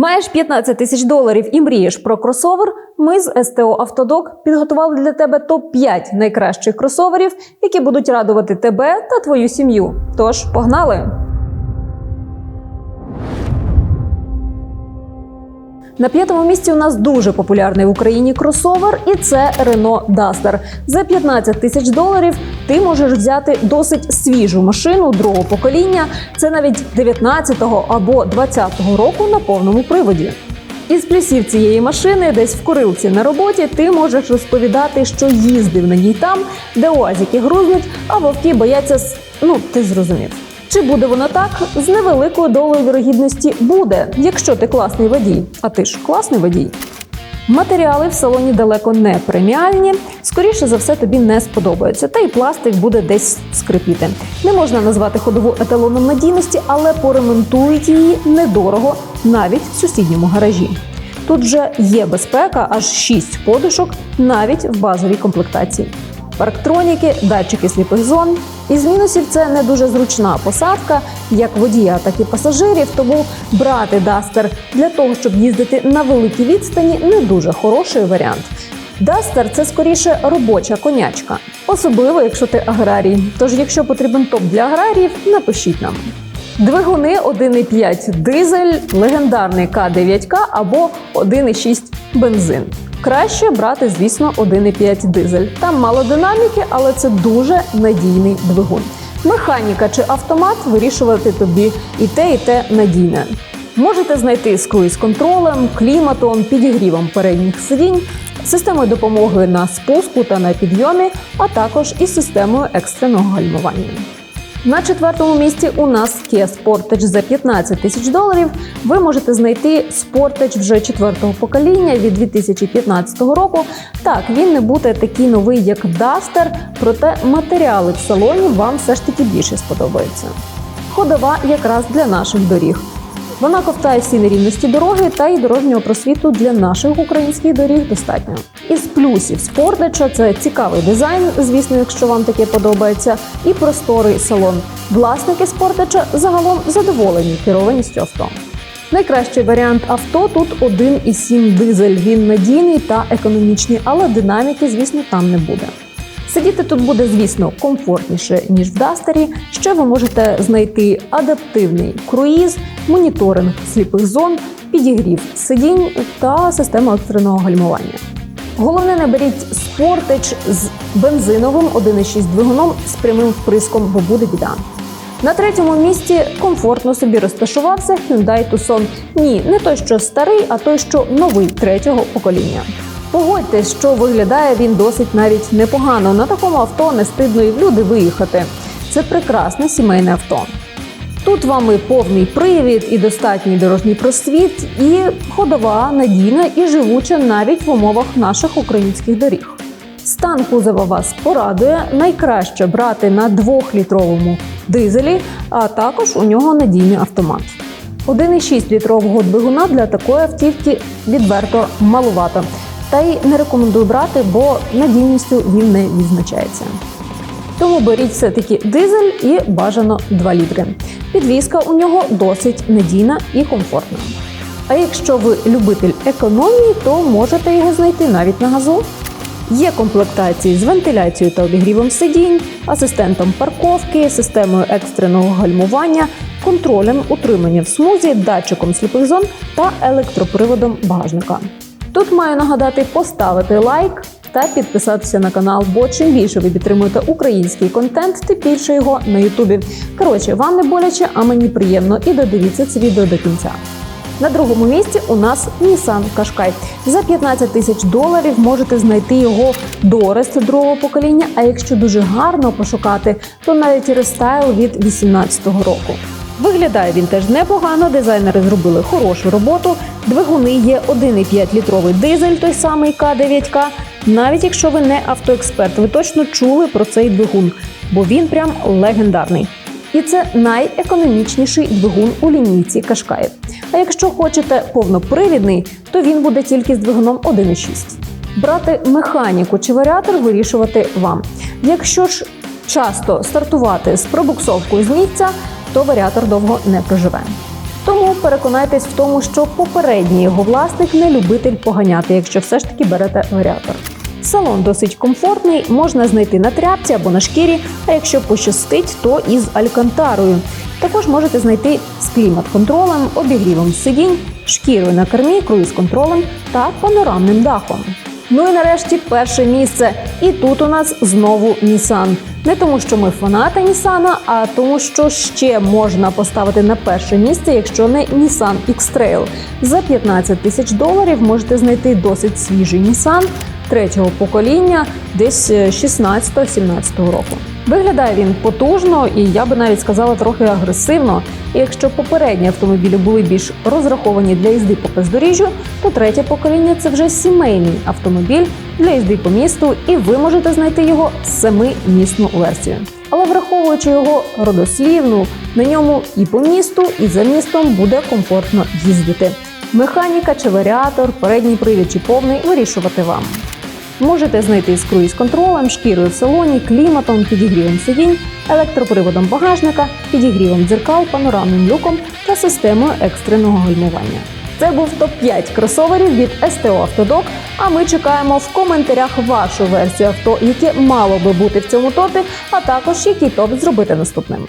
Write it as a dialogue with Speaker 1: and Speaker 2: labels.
Speaker 1: Маєш 15 тисяч доларів і мрієш про кросовер? Ми з СТО Автодок підготували для тебе топ 5 найкращих кросоверів, які будуть радувати тебе та твою сім'ю. Тож погнали! На п'ятому місці у нас дуже популярний в Україні кросовер, і це Renault Duster. За 15 тисяч доларів ти можеш взяти досить свіжу машину другого покоління. Це навіть 19-го або 20-го року на повному приводі. Із плюсів цієї машини, десь в курилці на роботі, ти можеш розповідати, що їздив на ній там, де уазики грузнуть, а вовки бояться Ну, ти зрозумів. Чи буде воно так? З невеликою долею вірогідності буде, якщо ти класний водій. А ти ж класний водій. Матеріали в салоні далеко не преміальні. Скоріше за все, тобі не сподобаються, та й пластик буде десь скрипіти. Не можна назвати ходову еталоном надійності, але поремонтують її недорого, навіть в сусідньому гаражі. Тут же є безпека, аж 6 подушок, навіть в базовій комплектації. Парктроніки, датчики сліпих зон. Із мінусів це не дуже зручна посадка, як водія, так і пасажирів. Тому брати Дастер для того, щоб їздити на великій відстані, не дуже хороший варіант. Дастер це скоріше робоча конячка, особливо якщо ти аграрій. Тож, якщо потрібен топ для аграріїв, напишіть нам. Двигуни 1,5 дизель, легендарний К9К або 1,6 бензин. Краще брати, звісно, 1,5 дизель. Там мало динаміки, але це дуже надійний двигун. Механіка чи автомат вирішувати тобі і те, і те надійне. Можете знайти з круїз-контролем, кліматом, підігрівом передніх сидінь, системою допомоги на спуску та на підйомі, а також із системою екстреного гальмування. На четвертому місці у нас Kia Sportage за 15 тисяч доларів. Ви можете знайти Sportage вже четвертого покоління від 2015 року. Так, він не буде такий новий, як Duster, проте матеріали в салоні вам все ж таки більше сподобаються. Ходова якраз для наших доріг. Вона ковтає всі нерівності дороги та й дорожнього просвіту для наших українських доріг достатньо. Із плюсів спортича це цікавий дизайн, звісно, якщо вам таке подобається, і просторий салон. Власники спортича загалом задоволені керованістю авто. Найкращий варіант авто тут 1,7 дизель. Він надійний та економічний, але динаміки, звісно, там не буде. Сидіти тут буде, звісно, комфортніше ніж в Дастері. Ще ви можете знайти адаптивний круїз, моніторинг сліпих зон, підігрів сидінь та систему екстреного гальмування. Головне, не беріть спортич з бензиновим 1,6 двигуном з прямим вприском, бо буде біда. На третьому місці комфортно собі розташувався Hyundai Tucson. Ні, не той, що старий, а той, що новий третього покоління. Погодьтесь, що виглядає він досить навіть непогано. На такому авто не стидно і в люди виїхати. Це прекрасне сімейне авто. Тут вам і повний привід, і достатній дорожній просвіт, і ходова надійна і живуча навіть в умовах наших українських доріг. Стан кузова вас порадує. Найкраще брати на 2-літровому дизелі, а також у нього надійний автомат. 1,6 літрового двигуна для такої автівки відверто малувато. Та й не рекомендую брати, бо надійністю він не відзначається. Тому беріть все-таки дизель і бажано 2 літри. Підвізка у нього досить надійна і комфортна. А якщо ви любитель економії, то можете його знайти навіть на газу. Є комплектації з вентиляцією та обігрівом сидінь, асистентом парковки, системою екстреного гальмування, контролем утримання в смузі, датчиком сліпих зон та електроприводом багажника. Тут маю нагадати поставити лайк та підписатися на канал, бо чим більше ви підтримуєте український контент, тим більше його на Ютубі. Коротше, вам не боляче, а мені приємно. І додивіться це відео до кінця. На другому місці у нас Nissan Qashqai. За 15 тисяч доларів можете знайти його дорест другого покоління. А якщо дуже гарно пошукати, то навіть рестайл від 2018 року. Виглядає він теж непогано. Дизайнери зробили хорошу роботу. Двигуни є 1,5 літровий дизель, той самий К9К. Навіть якщо ви не автоексперт, ви точно чули про цей двигун, бо він прям легендарний. І це найекономічніший двигун у лінійці Кашкаїв. А якщо хочете повнопривідний, то він буде тільки з двигуном 1,6. Брати механіку чи варіатор вирішувати вам. Якщо ж часто стартувати з пробуксовкою з місця, то варіатор довго не проживе. Тому переконайтесь в тому, що попередній його власник не любитель поганяти, якщо все ж таки берете варіатор. Салон досить комфортний, можна знайти на тряпці або на шкірі, а якщо пощастить, то із алькантарою. Також можете знайти з клімат-контролем, обігрівом сидінь, шкірою на кермі, круїз-контролем та панорамним дахом. Ну і нарешті перше місце. І тут у нас знову Нісан. Не тому, що ми фанати Нісана, а тому, що ще можна поставити на перше місце, якщо не Nissan X-Trail. За 15 тисяч доларів можете знайти досить свіжий Nissan третього покоління, десь е, 16-17 року. Виглядає він потужно і я би навіть сказала трохи агресивно. І якщо попередні автомобілі були більш розраховані для їзди по бездоріжжю, то третє покоління це вже сімейний автомобіль для їзди по місту, і ви можете знайти його семимісну версію. Але враховуючи його родослівну, на ньому і по місту, і за містом буде комфортно їздити. Механіка чи варіатор, передній привід чи повний вирішувати вам. Можете знайти з круїз-контролем, шкірою в салоні, кліматом, підігрівом сидінь, електроприводом багажника, підігрівом дзеркал, панорамним люком та системою екстреного гальмування. Це був топ-5 кросоверів від СТО Автодок. А ми чекаємо в коментарях вашу версію авто, яке мало би бути в цьому топі, а також який топ зробити наступним.